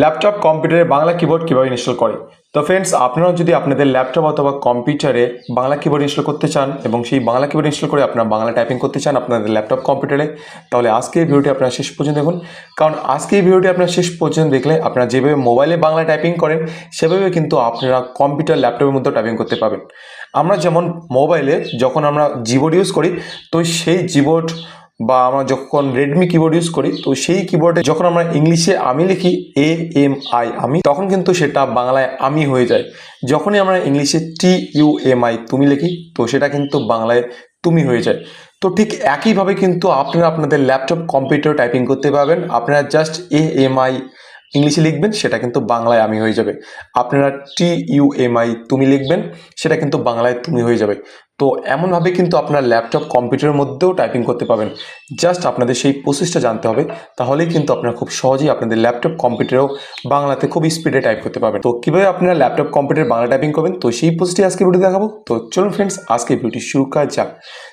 Laptop কম্পিউটারে Bangla keyboard কীভাবে install করে? তো ফ্রেন্ডস আপনারা যদি আপনাদের ল্যাপটপ অথবা কম্পিউটারে বাংলা কিবোর্ড ইনস্টল করতে চান এবং সেই বাংলা কিবোর্ড ইনস্টল করে আপনারা বাংলা টাইপিং করতে চান আপনাদের ল্যাপটপ কম্পিউটারে তাহলে আজকে এই ভিডিওটি আপনারা শেষ পর্যন্ত দেখুন। কারণ আজকে এই ভিডিওটি আপনারা শেষ পর্যন্ত দেখলে আপনারা যেভাবে মোবাইলে বাংলা টাইপিং করেন, সেভাবে কিন্তু আপনারা কম্পিউটার ল্যাপটপের মধ্যেও টাইপিং করতে পারবেন। আমরা যেমন মোবাইলে যখন আমরা জিবোর্ড ইউজ করি, তো সেই জিবোর্ড বা আমরা যখন রেডমি কিবোর্ড ইউজ করি, তো সেই কিবোর্ডে যখন আমরা ইংলিশে আমি লিখি এ এম আই আমি, তখন কিন্তু সেটা বাংলায় আমি হয়ে যায়। যখনই আমরা ইংলিশে টি ইউ এম আই তুমি লিখি, তো সেটা কিন্তু বাংলায় তুমি হয়ে যায়। তো ঠিক একইভাবে কিন্তু আপনারা আপনাদের ল্যাপটপ কম্পিউটার টাইপিং করতে পারবেন। আপনারা জাস্ট এ এম আই ইংলিশে লিখবেন, সেটা কিন্তু বাংলায় আমি হয়ে যাবে। আপনারা টি ইউ এম আই তুমি লিখবেন, সেটা কিন্তু বাংলায় তুমি হয়ে যাবে। তো এমনভাবে কিন্তু আপনার ল্যাপটপ কম্পিউটারের মধ্যেও টাইপিং করতে পাবেন জাস্ট আপনাদের সেই প্রসেসটা জানতে হবে, তাহলেই কিন্তু আপনারা খুব সহজেই আপনাদের ল্যাপটপ কম্পিউটারেও বাংলাতে খুব স্পিডে টাইপ করতে পারবেন। তো কীভাবে আপনারা ল্যাপটপ কম্পিউটার বাংলা টাইপিং করবেন? তো সেই প্রসেসটি আজকে ভিডিও দেখাবো। তো চলুন ফ্রেন্ডস আজকে ভিডিওটি শুরু করা যাক।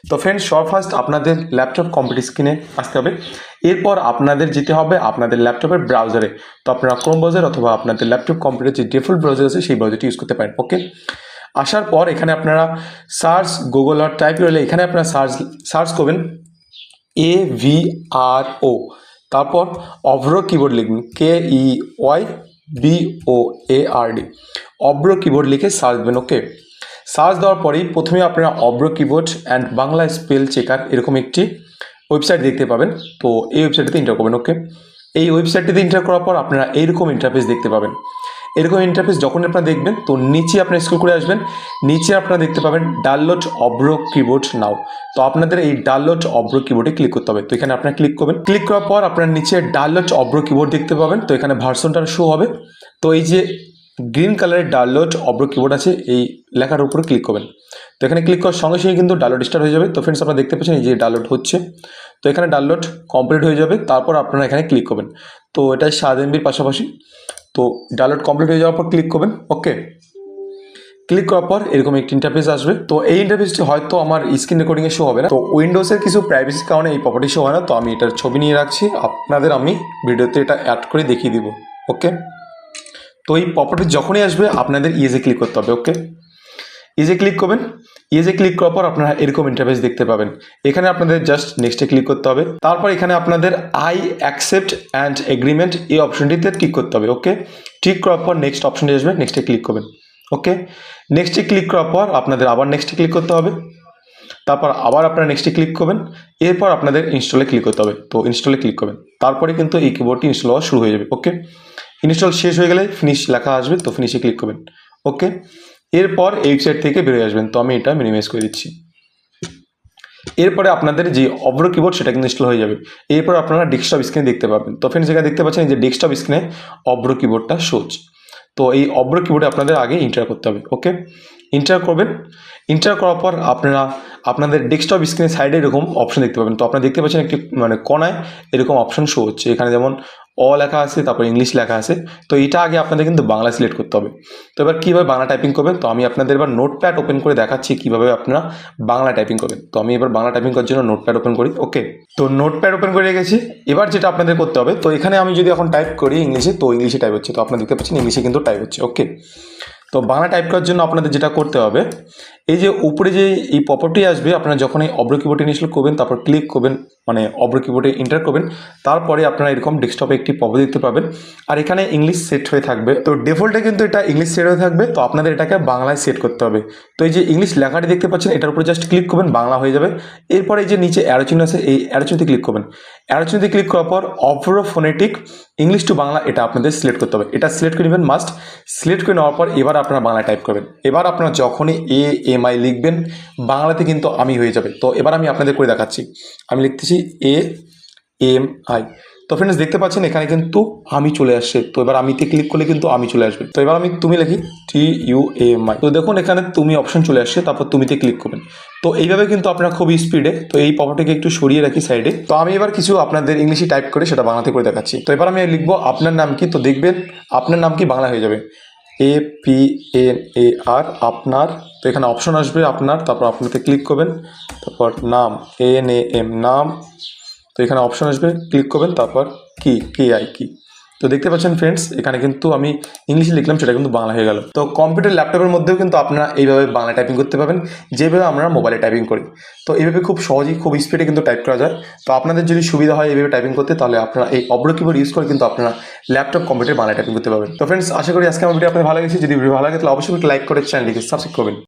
তো ফ্রেন্ডস সব ফার্স্ট আপনাদের ল্যাপটপ কম্পিউটার স্ক্রিনে আসতে হবে। এরপর আপনাদের যেতে হবে আপনাদের ল্যাপটপের ব্রাউজারে তো আপনারা ক্রোম ব্রাউজার অথবা আপনাদের ল্যাপটপ কম্পিউটার যে ডিফল্ট ব্রাউজার আছে, সেই ব্রাউজারটি ইউজ করতে পারেন ওকে আসার পর এখানে আপনারা সার্চ গুগল আর টাইপ করলে এখানে আপনারা সার্চ সার্চ করবেন এ ভি আর ও তারপর অভ্র কিবোর্ড লিখবেন K E Y B O A R D Avro keyboard লিখে সার্চ দেবেন ওকে সার্চ দেওয়ার পরেই প্রথমে আপনারা Avro keyboard and Bangla spell checker এরকম একটি ওয়েবসাইট দেখতে পাবেন। তো এই ওয়েবসাইটটিতে এন্টার করবেন ওকে এই ওয়েবসাইটটিতে এন্টার করার পর আপনারা এইরকম ইন্টারফেস দেখতে পাবেন। এরকম ইন্টারফেস যখন আপনারা দেখবেন, তো নিচে আপনারা স্ক্রল করে আসবেন, নিচে আপনারা দেখতে পাবেন ডাউনলোড অব্রো কিবোর্ড নাও তো আপনাদের এই ডাউনলোড অব্রো কিবোর্ডে ক্লিক করতে হবে। তো এখানে আপনারা ক্লিক করবেন। ক্লিক করার পর আপনার নিচে ডাউনলোড অব্রো কিবোর্ড দেখতে পাবেন। তো এখানে ভার্সনটা শো হবে। তো এই যে গ্রিন কালারের ডাউনলোড অব্রো কিবোর্ড আছে, এই লেখার উপরে ক্লিক করবেন। তো এখানে ক্লিক করার সঙ্গে সঙ্গে কিন্তু ডাউনলোড স্টার্ট হয়ে যাবে। তো ফ্রেন্ডস আপনারা দেখতে পাচ্ছেন এই যে ডাউনলোড হচ্ছে। তো এখানে ডাউনলোড কমপ্লিট হয়ে যাবে। তারপর আপনারা এখানে ক্লিক করবেন। তো এটা সাত এমবির পাশাপাশি। তো ডাউনলোড কমপ্লিট হয়ে যাওয়ার পর ক্লিক করবেন ওকে ক্লিক করার পর এরকম একটি ইন্টারফেস আসবে। তো এই ইন্টারফেসটি হয়তো আমার স্ক্রিন রেকর্ডিংয়ে শো হবে না। তো উইন্ডোজের কিছু প্রাইভেসির কারণে এই প্রপার্টি শো হয় না। তো আমি এটার ছবি নিয়ে রাখছি। আপনাদের আমি ভিডিওতে এটা অ্যাড করে দেখিয়ে দিব ওকে তো এই প্রপার্টি যখনই আসবে, আপনাদের ইয়েজে ক্লিক করতে হবে ওকে ইজে ক্লিক করবেন ইজে ক্লিক করার পর আপনারা এরকম ইন্টারফেস দেখতে পাবেন এখানে আপনাদের জাস্ট নেক্সটে ক্লিক করতে হবে তারপর এখানে আপনাদের আই অ্যাকসেপ্ট অ্যান্ড এগ্রিমেন্ট এই অপশনটিতে ক্লিক করতে হবে ওকে ঠিক করার পর নেক্সট অপশনটি আসবে নেক্সটে ক্লিক করবেন ওকে নেক্সটে ক্লিক করার পর আপনাদের আবার নেক্সটে ক্লিক করতে হবে তারপর আবার আপনারা নেক্সটে ক্লিক করবেন এরপর আপনাদের ইনস্টলে ক্লিক করতে হবে তো ইনস্টলে ক্লিক করবেন তারপরে কিন্তু এই কিবোর্ডটি ইনস্টল হওয়া শুরু হয়ে যাবে ওকে ইনস্টল শেষ হয়ে গেলে ফিনিশ লেখা আসবে তো ফিনিশে ক্লিক করবেন ওকে এরপর এই ওয়েবসাইট থেকে বেরিয়ে আসবেন। তো আমি এটা মিনিমাইজ করে দিচ্ছি। এরপরে আপনাদের যে অব্র কিবোর্ড সেটা কিন্তু ইনস্টল হয়ে যাবে। এরপর আপনারা ডেস্কটপ স্ক্রিনে দেখতে পাবেন। তো ফ্রেন্ডস এখানে দেখতে পাচ্ছেন যে ডেস্কটপ স্ক্রিনে অব্র কিবোর্ডটা শোজ তো এই অব্র কিবোর্ডে আপনাদের আগে ইন্টার করতে হবে ওকে ইন্টার করবেন। ইন্টার করার পর আপনারা, আপনাদের ডেস্কটপ স্ক্রিনের সাইডে এরকম অপশন দেখতে পাবেন। তো আপনারা দেখতে পাচ্ছেন একটি মানে কোনায় এরকম অপশন শো হচ্ছে। এখানে যেমন অ লেখা আছে, তারপর ইংলিশ লেখা আছে। তো এটা আগে আপনাদের কিন্তু বাংলা সিলেক্ট করতে হবে। তো এবার কীভাবে বাংলা টাইপিং করবেন? তো আমি আপনাদের এবার নোটপ্যাড ওপেন করে দেখাচ্ছি কীভাবে আপনারা বাংলা টাইপিং করবেন। তো আমি এবার বাংলা টাইপিং করার জন্য নোটপ্যাড ওপেন করি ওকে তো নোটপ্যাড ওপেন করে রেখেছি। এবার যেটা আপনাদের করতে হবে, তো এখানে আমি যদি এখন টাইপ করি ইংলিশে, তো ইংলিশে টাইপ হচ্ছে। তো আপনারা দেখতে পাচ্ছেন ইংলিশে কিন্তু টাইপ হচ্ছে ওকে তো বাংলা টাইপ করার জন্য আপনাদের যেটা করতে হবে এই যে উপরে যে এই প্রপার্টি আসবে, আপনারা যখন এই অব্র কিবোর্ডে ইনস্টল করবেন, তারপর ক্লিক করবেন মানে অব্র কিবোর্ডে এন্টার করবেন, তারপরে আপনারা এরকম ডেস্কটপে একটি পপ দেখতে পাবেন। আর এখানে ইংলিশ সেট হয়ে থাকবে। তো ডিফল্টে কিন্তু এটা ইংলিশ সেট হয়ে থাকবে, তো আপনাদের এটাকে বাংলায় সেট করতে হবে। তো এই যে ইংলিশ লেখাটি দেখতে পাচ্ছেন, এটার উপরে জাস্ট ক্লিক করবেন, বাংলা হয়ে যাবে। এরপরে এই যে নিচে অ্যারোচিন আছে, এই অ্যারোচিনতে ক্লিক করবেন। অ্যারোচিনতে ক্লিক করার পর অব্র ফোনেটিক ইংলিশ টু বাংলা এটা আপনাদের সিলেক্ট করতে হবে। এটা সিলেক্ট করে নেবেন মাস্ট সিলেক্ট করে নেওয়ার পর এবার আপনারা বাংলা টাইপ করবেন। এবার আপনারা যখনই এ এম আই লিখবেন, বাংলাতে কিন্তু আমি হয়ে যাবে। তো এবার আমি আপনাদের করে দেখাচ্ছি। আমি লিখতেছি এ এম আই তো ফ্রেন্ডস দেখতে পাচ্ছেন এখানে কিন্তু আমি চলে আসছে। তো এবার আমিতে ক্লিক করলে কিন্তু আমি চলে আসবে। তো এবার আমি তুমি লিখি টি ইউ এম আই তো দেখুন এখানে তুমি অপশন চলে আসছে, তারপর তুমিতে ক্লিক করবেন। তো এইভাবে কিন্তু আপনারা খুব স্পিডে তো এই পপারটিকে একটু সরিয়ে রাখি সাইডে তো আমি এবার কিছু আপনাদের ইংলিশে টাইপ করে সেটা বাংলাতে করে দেখাচ্ছি। তো এবার আমি লিখব আপনার নাম কি? তো দেখবেন আপনার নাম কি? বাংলা হয়ে যাবে। এ পি এন এ আর আপনার তো এখানে অপশন আসবে আপনার, তারপর আপনাতে ক্লিক করবেন, তারপর নাম এন এ এম নাম, তো এখানে অপশন আসবে ক্লিক করবেন, তারপর কি কে আই কি তো দেখতে পাচ্ছেন ফ্রেন্ডস এখানে কিন্তু আমি ইংলিশে লিখলাম, সেটা কিন্তু বাংলা হয়ে গেল। তো কম্পিউটার ল্যাপটপের মধ্যেও কিন্তু আপনারা এইভাবে বাংলা টাইপিং করতে পারবেন, যেভাবে আমরা মোবাইলে টাইপিং করি। তো এইভাবে খুব সহজেই, খুব স্পিডে কিন্তু টাইপ করা যায়। তো আপনাদের যদি সুবিধা হয় এইভাবে টাইপিং করতে, তাহলে আপনারা এই অব্র কিবোর্ড ইউজ করে কিন্তু আপনারা ল্যাপটপ কম্পিউটার বাংলা টাইপিং করতে পারবেন। তো ফ্রেন্ডস আশা করি আজকে আমার ভিডিও আপনাদের ভালো লেগেছে। যদি ভিডিও ভালো লাগে, তাহলে অবশ্যই লাইক করে চ্যানেলটিকে সাবস্ক্রাইব করবেন।